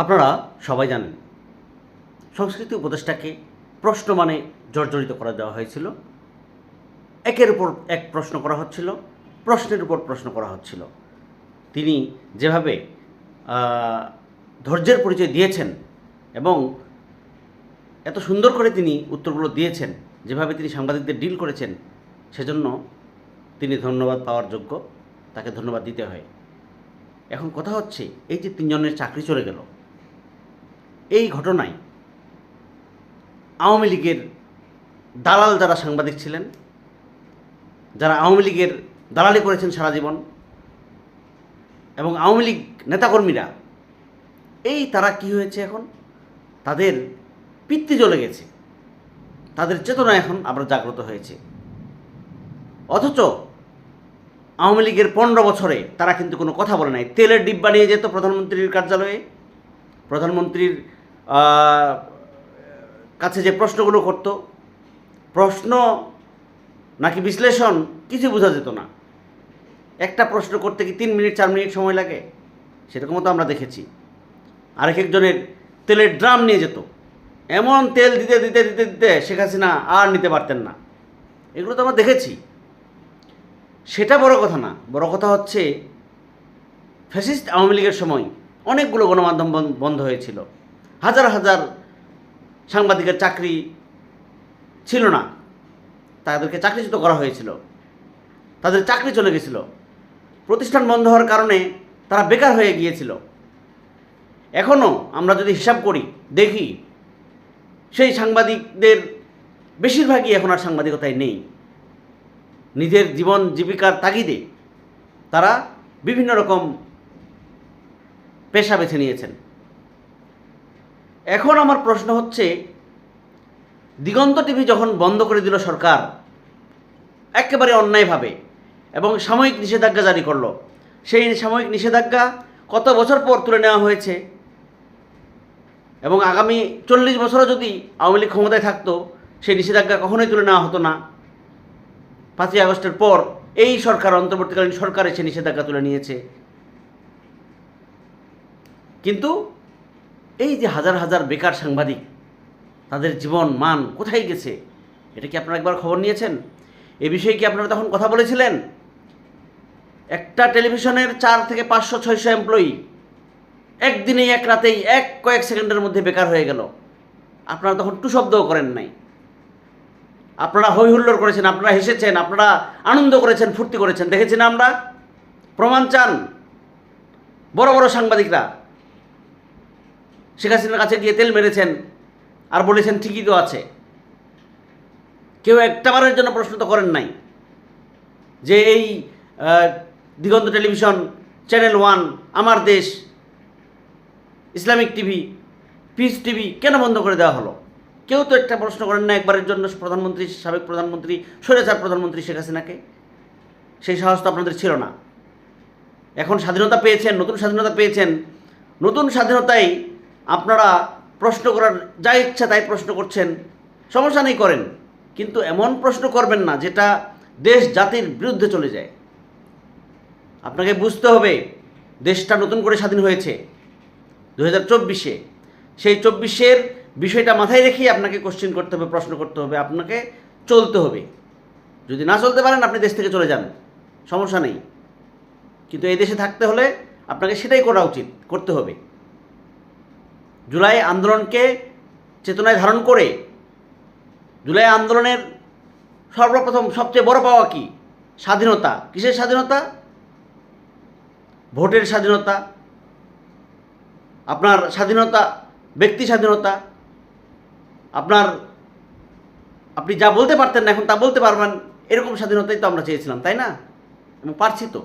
আপনারা সবাই জানেন, সংস্কৃতি উপদেষ্টাকে প্রশ্ন মানে জর্জরিত করে দেওয়া হয়েছিল। একের উপর এক প্রশ্ন করা হচ্ছিল, প্রশ্নের উপর প্রশ্ন করা হচ্ছিল। তিনি যেভাবে ধৈর্যের পরিচয় দিয়েছেন এবং এত সুন্দর করে তিনি উত্তরগুলো দিয়েছেন, যেভাবে তিনি সাংবাদিকদের ডিল করেছেন, সেজন্য তিনি ধন্যবাদ পাওয়ার যোগ্য, তাকে ধন্যবাদ দিতে হয়। এখন কথা হচ্ছে, এই যে তিনজনের চাকরি চলে গেল এই ঘটনায় আওয়ামী লীগের দালাল যারা সাংবাদিক ছিলেন, যারা আওয়ামী লীগের দালালি করেছেন সারা জীবন, এবং আওয়ামী লীগ নেতাকর্মীরা, এই তারা কি হয়েছে এখন? তাদের পিত্তি জ্বলে গেছে। তাদের চেতনা এখন আবার জাগ্রত হয়েছে। অথচ আওয়ামী লীগের পনেরো বছরে তারা কিন্তু কোনো কথা বলে নাই। তেলের ডিব্বা নিয়ে যেত প্রধানমন্ত্রীর কার্যালয়ে। প্রধানমন্ত্রীর কাছে যে প্রশ্নগুলো করত, প্রশ্ন নাকি বিশ্লেষণ কিছু বোঝা যেত না। একটা প্রশ্ন করতে কি তিন মিনিট, চার মিনিট সময় লাগে? সেরকমও তো আমরা দেখেছি। আরেক একজনের তেলের ড্রাম নিয়ে যেত। এমন তেল দিতে দিতে দিতে দিতে শেখ হাসিনা আর নিতে পারতেন না। এগুলো তো আমরা দেখেছি। সেটা বড় কথা না। বড় কথা হচ্ছে, ফ্যাসিস্ট আওয়ামী লীগের সময় অনেকগুলো গণমাধ্যম বন্ধ হয়েছিল। হাজার হাজার সাংবাদিকের চাকরি ছিল না। তাদেরকে চাকরিচ্যুত করা হয়েছিল। তাদের চাকরি চলে গেছিল। প্রতিষ্ঠান বন্ধ হওয়ার কারণে তারা বেকার হয়ে গিয়েছিল। এখনও আমরা যদি হিসাব করি, দেখি, সেই সাংবাদিকদের বেশিরভাগই এখন আর সাংবাদিকতায় নেই। নিজের জীবন জীবিকার তাগিদে তারা বিভিন্ন রকম পেশা বেছে নিয়েছেন। এখন আমার প্রশ্ন হচ্ছে, দিগন্ত টিভি যখন বন্ধ করে দিল সরকার, একেবারে অন্যায়ভাবে এবং সাময়িক নিষেধাজ্ঞা জারি করল, সেই সাময়িক নিষেধাজ্ঞা কত বছর পর তুলে নেওয়া হয়েছে? এবং আগামী চল্লিশ বছরও যদি আওয়ামী লীগ ক্ষমতায় থাকতো, সেই নিষেধাজ্ঞা কখনোই তুলে নেওয়া হতো না। পাঁচই আগস্টের পর এই সরকার, অন্তর্বর্তীকালীন সরকার এসে নিষেধাজ্ঞা তুলে নিয়েছে। কিন্তু এই যে হাজার হাজার বেকার সাংবাদিক, তাদের জীবন, মান কোথায় গেছে? এটা কি আপনারা একবার খবর নিয়েছেন? এ বিষয়ে কি আপনারা তখন কথা বলেছিলেন? একটা টেলিভিশনের চার থেকে পাঁচশো, ছয়শো এমপ্লয়ি একদিনেই, এক রাতেই, এক কয়েক সেকেন্ডের মধ্যে বেকার হয়ে গেল। আপনারা তখন টু শব্দও করেন নাই। আপনারা হই হুল্লোড় করেছেন, আপনারা হেসেছেন, আপনারা আনন্দ করেছেন, ফুর্তি করেছেন। দেখেছি না আমরা? প্রমাণ চান? বড় বড় সাংবাদিকরা। শেখ হাসিনার কাছে গিয়ে তেল মেরেছেন আর বলেছেন ঠিকই তো আছে। কেউ একটাবারের জন্য প্রশ্ন তো করেন নাই যে এই দিগন্ত টেলিভিশন, চ্যানেল ওয়ান, আমার দেশ, ইসলামিক টিভি, পিস টিভি কেন বন্ধ করে দেওয়া হলো? কেউ তো একটা প্রশ্ন করেন না একবারের জন্য প্রধানমন্ত্রী, সাবেক প্রধানমন্ত্রী স্বৈরাচার প্রধানমন্ত্রী শেখ হাসিনাকে। সেই সাহস তো আপনাদের ছিল না। এখন স্বাধীনতা পেয়েছেন, নতুন স্বাধীনতা পেয়েছেন। নতুন স্বাধীনতায় আপনারা প্রশ্ন করার, যা ইচ্ছা তাই প্রশ্ন করছেন, সমস্যা নেই করেন। কিন্তু এমন প্রশ্ন করবেন না যেটা দেশ জাতির বিরুদ্ধে চলে যায়। আপনাকে বুঝতে হবে, দেশটা নতুন করে স্বাধীন হয়েছে দু হাজার চব্বিশে। সেই চব্বিশের বিষয়টা মাথায় রেখেই আপনাকে কোশ্চেন করতে হবে, প্রশ্ন করতে হবে, আপনাকে চলতে হবে। যদি না চলতে পারেন, আপনি দেশ থেকে চলে যান। সমস্যা নেই। কিন্তু এই দেশে থাকতে হলে আপনাকে সেটাই করা উচিত, করতে হবে। জুলাই আন্দোলনকে চেতনায় ধারণ করে, জুলাই আন্দোলনের সর্বপ্রথম সবচেয়ে বড় পাওয়া কি? স্বাধীনতা। কিসের স্বাধীনতা? ভোটের স্বাধীনতা। আপনার স্বাধীনতা, ব্যক্তি স্বাধীনতা। আপনার, আপনি যা বলতে পারতেন না এখন তা বলতে পারবেন, এরকম স্বাধীনতাই তো আমরা চেয়েছিলাম, তাই না? এবং পারছি তো।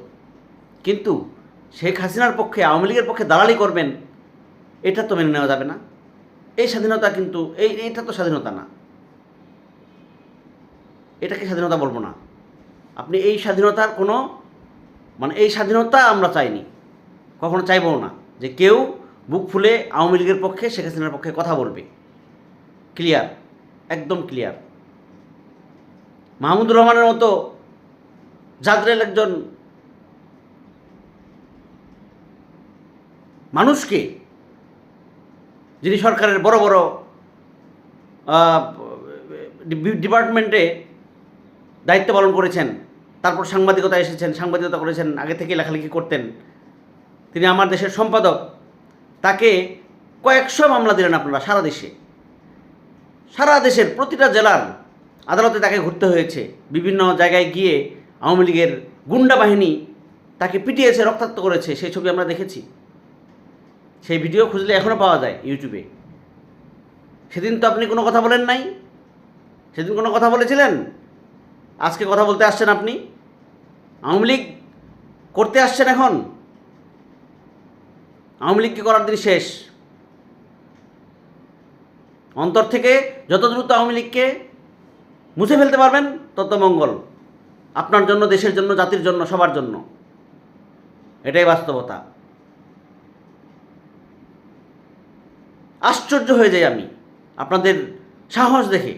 কিন্তু শেখ হাসিনার পক্ষে, আওয়ামী লীগের পক্ষে দালালি করবেন এটা তো মেনে নেওয়া যাবে না। এই স্বাধীনতা কিন্তু, এই, এটা তো স্বাধীনতা না। এটাকে স্বাধীনতা বলব না। আপনি এই স্বাধীনতার কোনো মানে এই স্বাধীনতা আমরা চাইনি। কখনো চাইবও না যে কেউ বুক ফুলে আওয়ামী লীগের পক্ষে, শেখ হাসিনার পক্ষে কথা বলবে। ক্লিয়ার, একদম ক্লিয়ার। মাহমুদুর রহমানের মতো জাদরেল একজন মানুষকে যিনি সরকারের বড় বড় ডিপার্টমেন্টে দায়িত্ব পালন করেছেন, তারপর সাংবাদিকতা এসেছেন, সাংবাদিকতা করেছেন, আগে থেকে লেখালেখি করতেন। তিনি আমার দেশের সম্পাদক। তাকে কয়েকশো মামলা দিলেন আপনারা সারা দেশে। সারা দেশের প্রতিটা জেলার আদালতে তাকে ঘুরতে হয়েছে। বিভিন্ন জায়গায় গিয়ে আওয়ামী লীগের গুন্ডা বাহিনী তাকে পিটিয়েছে, রক্তাক্ত করেছে, সেই ছবি আমরা দেখেছি। সেই ভিডিও খুঁজলে এখনও পাওয়া যায় ইউটিউবে সেদিন তো আপনি কোনো কথা বলেন নাই। সেদিন কোনো কথা বলেছিলেন? আজকে কথা বলতে আসছেন আপনি? আওয়ামী লীগ করতে আসছেন এখন? আওয়ামী লীগকে করার দিন শেষ? অন্তর থেকে যত দ্রুত আওয়ামী লীগকে মুছে ফেলতে পারবেন, তত মঙ্গল। আপনার জন্য, দেশের জন্য, জাতির জন্য, সবার জন্য। এটাই বাস্তবতা। আশ্চর্য হয়ে যাই আমি। আপনাদের সাহস দেখে।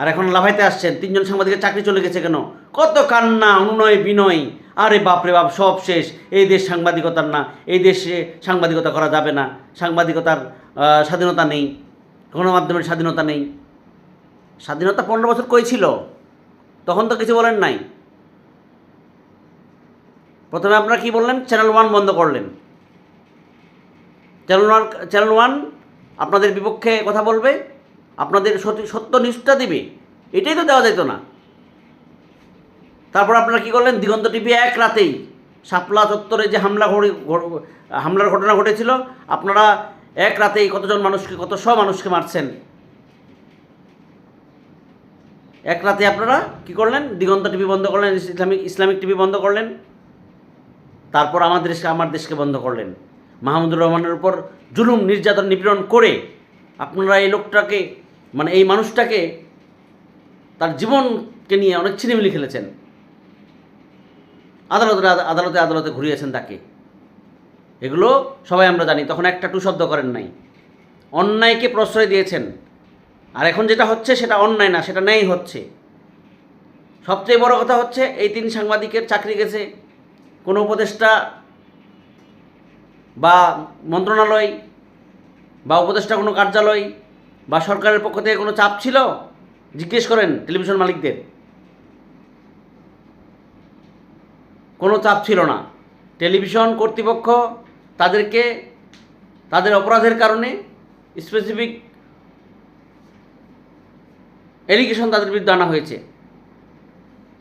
আর এখন লাভাইতে আসছেন, তিনজন সাংবাদিকের চাকরি চলে গেছে কেন? কত কান্না, অনুনয়, বিনয়। আরে বাপরে বাপ, সব শেষ। এই দেশ সাংবাদিকতার না, এই দেশে সাংবাদিকতা করা যাবে না। সাংবাদিকতার স্বাধীনতা নেই। গণমাধ্যমের স্বাধীনতা নেই। স্বাধীনতা পনেরো বছর কই ছিল? তখন তো কিছু বলেন নাই। প্রথমে আপনারা কি বললেন? চ্যানেল ওয়ান বন্ধ করলেন। চ্যানেল ওয়ান চ্যানেল ওয়ান আপনাদের বিপক্ষে কথা বলবে, আপনাদের সত্য নিষ্ঠা দিবে। এটাই তো দেওয়া যেত না। তারপর আপনারা কি করলেন? দিগন্ত টিভি এক রাতেই শাপলা চত্বরে যে হামলা হামলার ঘটনা ঘটেছিল, আপনারা এক রাতেই কতজন মানুষকে, কত শ মানুষকে মারছেন? এক রাতে আপনারা কি করলেন? দিগন্ত টিভি বন্ধ করলেন, ইসলামিক ইসলামিক টিভি বন্ধ করলেন। তারপর আমাদের দেশকে আমার দেশকে বন্ধ করলেন। মাহমুদুর রহমানের উপর জুলুম, নির্যাতন, নিপীড়ন করে আপনারা এই লোকটাকে মানে এই মানুষটাকে তার জীবনকে নিয়ে অনেক ছিনিমিলি খেলেছেন। আদালতে আদালতে আদালতে ঘুরিয়েছেন তাকে। এগুলো সবাই আমরা জানি, তখন একটা টু শব্দ করেন নাই। অন্যায়কে প্রশ্রয় দিয়েছেন। আর এখন যেটা হচ্ছে, সেটা অন্যায় না, সেটা ন্যায় হচ্ছে। সবচেয়ে বড় কথা হচ্ছে, এই তিন সাংবাদিকের চাকরি গেছে, কোনো উপদেষ্টা বা মন্ত্রণালয় বা উপদেষ্টা কোনো কার্যালয় বা সরকারের পক্ষ থেকে কোনো চাপ ছিল? জিজ্ঞেস করেন টেলিভিশন মালিকদের। কোনো চাপ ছিল না। টেলিভিশন কর্তৃপক্ষ তাদেরকে, তাদের অপরাধের কারণে স্পেসিফিক এলিগেশন তাদের বিরুদ্ধে আনা হয়েছে।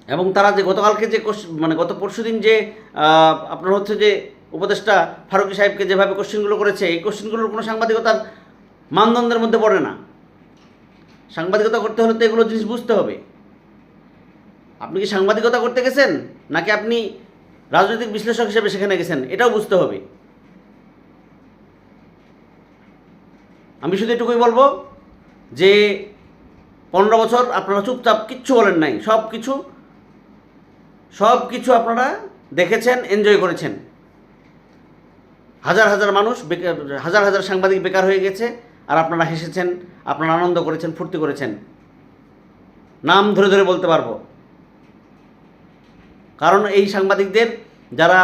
এবং তারা যে গতকালকে যে মানে গত পরশু দিন যে আপনার হচ্ছে যে উপদেষ্টা ফারুকি সাহেবকে যেভাবে কোশ্চেনগুলো করেছে, এই কোশ্চেনগুলোর কোনো সাংবাদিকতার মানদণ্ডের মধ্যে পড়ে না। সাংবাদিকতা করতে হলে তো এগুলো জিনিস বুঝতে হবে। আপনি কি সাংবাদিকতা করতে গেছেন, নাকি আপনি রাজনৈতিক বিশ্লেষক হিসেবে সেখানে গেছেন? এটাও বুঝতে হবে। আমি শুধু এটুকুই বলব যে, পনেরো বছর আপনারা চুপচাপ কিচ্ছু বলেন নাই সব কিছু সব কিছু আপনারা দেখেছেন এনজয় করেছেন। হাজার হাজার মানুষ হাজার হাজার সাংবাদিক বেকার হয়ে গেছে, আর আপনারা হেসেছেন, আপনারা আনন্দ করেছেন, ফুর্তি করেছেন। নাম ধরে ধরে বলতে পারব। কারণ এই সাংবাদিকদের যারা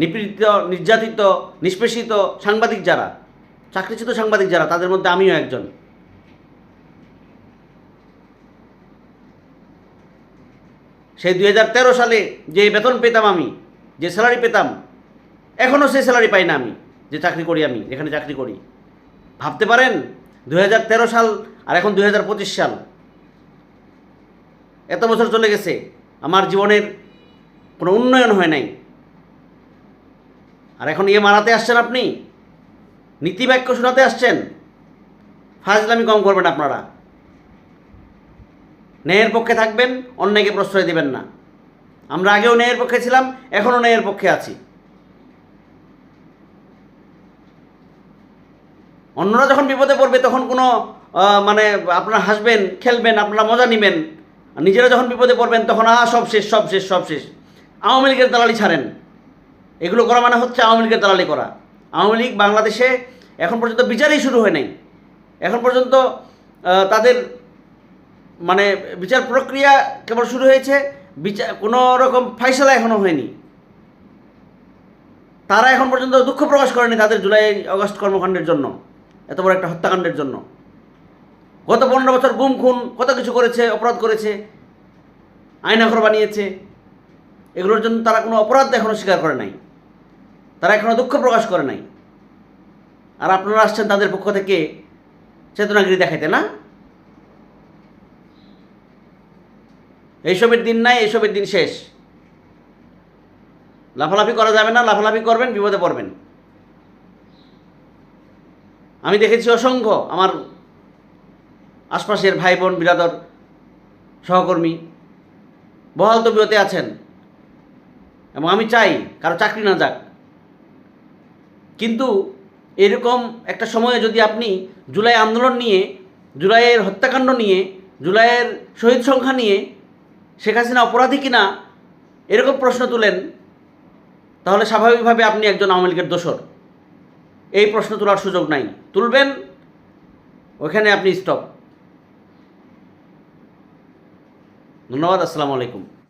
নিপীড়িত, নির্যাতিত, নিষ্পেষিত সাংবাদিক যারা, চাকরিচ্যুত সাংবাদিক যারা, তাদের মধ্যে আমিও একজন। সেই দু হাজার তেরো সালে যে বেতন পেতাম আমি, যে স্যালারি পেতাম এখনও সেই স্যালারি পাই না আমি, যে চাকরি করি আমি, যেখানে চাকরি করি। ভাবতে পারেন দু হাজার তেরো সাল আর এখন দু হাজার পঁচিশ সাল। এত বছর চলে গেছে, আমার জীবনের কোনো উন্নয়ন হয় নাই। আর এখন ইয়ে মারাতে আসছেন আপনি নীতিবাক্য শোনাতে আসছেন। ফাজলামি কম করবেন আপনারা। ন্যায়ের পক্ষে থাকবেন অন্যায়কে প্রশ্রয় দেবেন না। আমরা আগেও ন্যায়ের পক্ষে ছিলাম, এখনও ন্যায়ের পক্ষে আছি। অন্যরা যখন বিপদে পড়বে, তখন কোনো মানে আপনারা হাসবেন, খেলবেন, আপনারা মজা নেবেন। নিজেরা যখন বিপদে পড়বেন, তখন, আহ, সব শেষ সব শেষ সব শেষ। আওয়ামী লীগের দালালি ছাড়েন। এগুলো করা মানে হচ্ছে আওয়ামী লীগের দালালি করা। আওয়ামী লীগ বাংলাদেশে এখন পর্যন্ত বিচারই শুরু হয় নাই। এখন পর্যন্ত তাদের মানে বিচার প্রক্রিয়া কেবল শুরু হয়েছে বিচার কোনো রকম ফাইসলা এখনও হয়নি। তারা এখন পর্যন্ত দুঃখ প্রকাশ করেনি তাদের জুলাই অগস্ট কর্মকাণ্ডের জন্য। এত বড় একটা হত্যাকাণ্ডের জন্য। গত পনেরো বছর গুম, খুন, কত কিছু করেছে, অপরাধ করেছে, আইনাঘর বানিয়েছে, এগুলোর জন্য তারা কোনো অপরাধ এখনও স্বীকার করে নাই। তারা এখনও দুঃখ প্রকাশ করে নাই। আর আপনারা আসছেন তাদের পক্ষ থেকে চেতনাগিরি দেখাইতে, না? এইসবের দিন নাই, এইসবের দিন শেষ। লাফালাফি করা যাবে না, লাফালাফি করবেন, বিপদে পড়বেন। আমি দেখেছি অসংখ্য আমার আশপাশের ভাই বোন বিরাদর সহকর্মী। বহাল তবিয়তে আছেন। এবং আমি চাই কারও চাকরি না যাক। কিন্তু এরকম একটা সময়ে যদি আপনি জুলাই আন্দোলন নিয়ে, জুলাইয়ের হত্যাকাণ্ড নিয়ে, জুলাইয়ের শহীদ সংখ্যা নিয়ে শেখ হাসিনা অপরাধী কিনা এরকম প্রশ্ন তুলেন, তাহলে স্বাভাবিকভাবে আপনি একজন আওয়ামী লীগের দোসর এই প্রশ্ন তোলার সুযোগ নাই। তুলবেন ওখানে আপনি স্টপ ধন্যবাদ আসসালামু আলাইকুম।